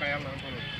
colocar ela na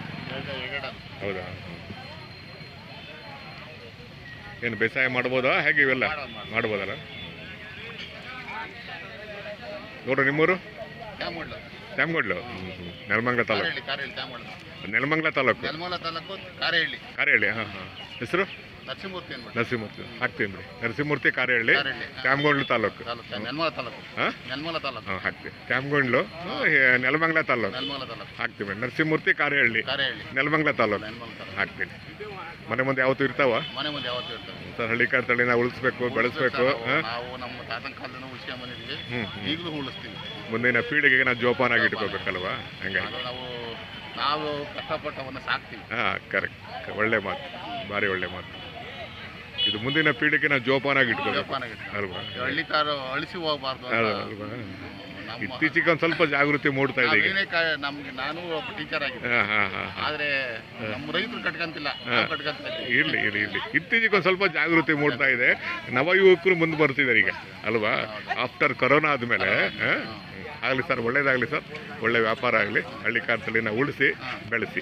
ಹೌದಾ? ಏನು ಬೇಸಾಯ ಮಾಡ್ಬೋದಾ? ಹೇಗೆ ಇವೆಲ್ಲ ಮಾಡ್ಬೋದಲ್ಲ? ನೋಡ್ರಿ ನಿಮ್ಮೂರು? ತ್ಯಾಮೂಡ್ಲು. ನೆಲಮಂಗ್ಲ ತಾಲೂಕು? ನೆಲಮಂಗ್ಲ ತಾಲೂಕು ಕಾರೇಹಳ್ಳಿ. ಕಾರೇಹಳ್ಳಿ ಹಾಂ ಹಾಂ. ಹೆಸರು? ನರಸಿಂಹಮೂರ್ತಿ ಹಾಕ್ತೀನಿ ರೀ ನರಸಿಂಹಮೂರ್ತಿ ಕಾರ್ಯಹಳ್ಳಿ ಕ್ಯಾಮಗೊಂಡ್ಲು ತಾಲೂಕು. ತಾಲೂಕು. ತಾಲೂಕು. ಹಾಂ? ನೆಲಮೂಲ ತಾಲೂಕು. ಹಾಂ ಹಾಕ್ತೀವಿ. ಕ್ಯಾಮಗೊಂಡ್ಲು ನೆಲಮಂಗಲ ತಾಲೂಕು. ನೆಲಮಂಗಲ ತಾಲೂಕು. ಹಾಕ್ತೀವಿ. ನರಸಿಂಹಮೂರ್ತಿ ಕಾರ್ಯಹಳ್ಳಿ ನೆಲಮಂಗ್ಲ ನೆಲಮಂಗಲ ತಾಲೂಕು. ಹಾಕ್ತೀನಿ ಮನೆ ಮುಂದೆ ಯಾವತ್ತು ಇರ್ತಾವ? ಮನೆ ಮುಂದೆ ಯಾವತ್ತೂ ಇರ್ತದೆ ಸರ್ ಹಳ್ಳಿಕಾರ್ ತಳಿನ ಉಳಿಸ್ಬೇಕು ಬೆಳೆಸ್ಬೇಕು ನಾವು- ನಾವು ನಮ್ಮ ತಾತನ ಕಾಲದಿಂದ ಉಳಿಸ್ಕೊಂಡ್ ಬಂದಿದ್ದೀವಿ. ಹ್ಞೂ ಹ್ಞೂ ಈಗಲೂ ಉಳಿಸ್ತೀವಿ. ಮುಂದಿನ ಪೀಳಿಗೆಗೆ ನಾವು ಜೋಪಾನಾಗಿ ಇಟ್ಕೋಬೇಕಲ್ವಾ? ಹಂಗಾಗಿ. ನಾವು ನಾವು ನಾವು ಕಷ್ಟಪಟ್ಟವನ್ನ ಸಾಕ್ತೀವಿ. ಹಾಂ ಕರೆಕ್ಟ್ ಒಳ್ಳೆ ಮಾತು. ಭಾರಿ ಒಳ್ಳೆ ಮಾತು. ಇದು ಮುಂದಿನ ಪೀಳಿಗೆ ನಾವು ಜೋಪಾನಾಗಿ ಇಟ್ಕೋಬೇಕು ಅಲ್ವಾ? ಹಳ್ಳಿ ಕಾರು ಅಳಿಸಿ ಹೋಗಬಾರ್ದು ಅಲ್ವಾ? ಇತ್ತೀಚೆಗೆ ಒಂದು ಸ್ವಲ್ಪ ಜಾಗೃತಿ ಮೂಡ್ತಾ ಇದೆ ನಮ್ಗೆ ನಾನು ಒಬ್ಬ ಟೀಚರ್ ಆಗಿದ್ದೆ. ಆದ್ರೆ ನಮ್ಮ ರೈತರು ಕಟ್ಕಂತಿಲ್ಲ. ಇರ್ಲಿ ಇರ್ಲಿ ಇರ್ಲಿ ಇರಲಿ ಇರಲಿ ಇರಲಿ. ಇತ್ತೀಚೆಗೆ ಒಂದು ಸ್ವಲ್ಪ ಜಾಗೃತಿ ಮೂಡ್ತಾ ಇದೆ. ನವ ಯುವಕರು ಮುಂದೆ ಬರ್ತಿದ್ದಾರೆ ಈಗ. ಅಲ್ವಾ? ಆಫ್ಟರ್ ಕೊರೋನಾ ಆದಮೇಲೆ ಆಗಲಿ ಸರ್ ಒಳ್ಳೇದಾಗಲಿ ಸರ್. ಒಳ್ಳೆ ವ್ಯಾಪಾರ ಆಗಲಿ. ಹಳ್ಳಿ ಕಾರ್ತಲಿನ ಉಳಿಸಿ ಬೆಳೆಸಿ.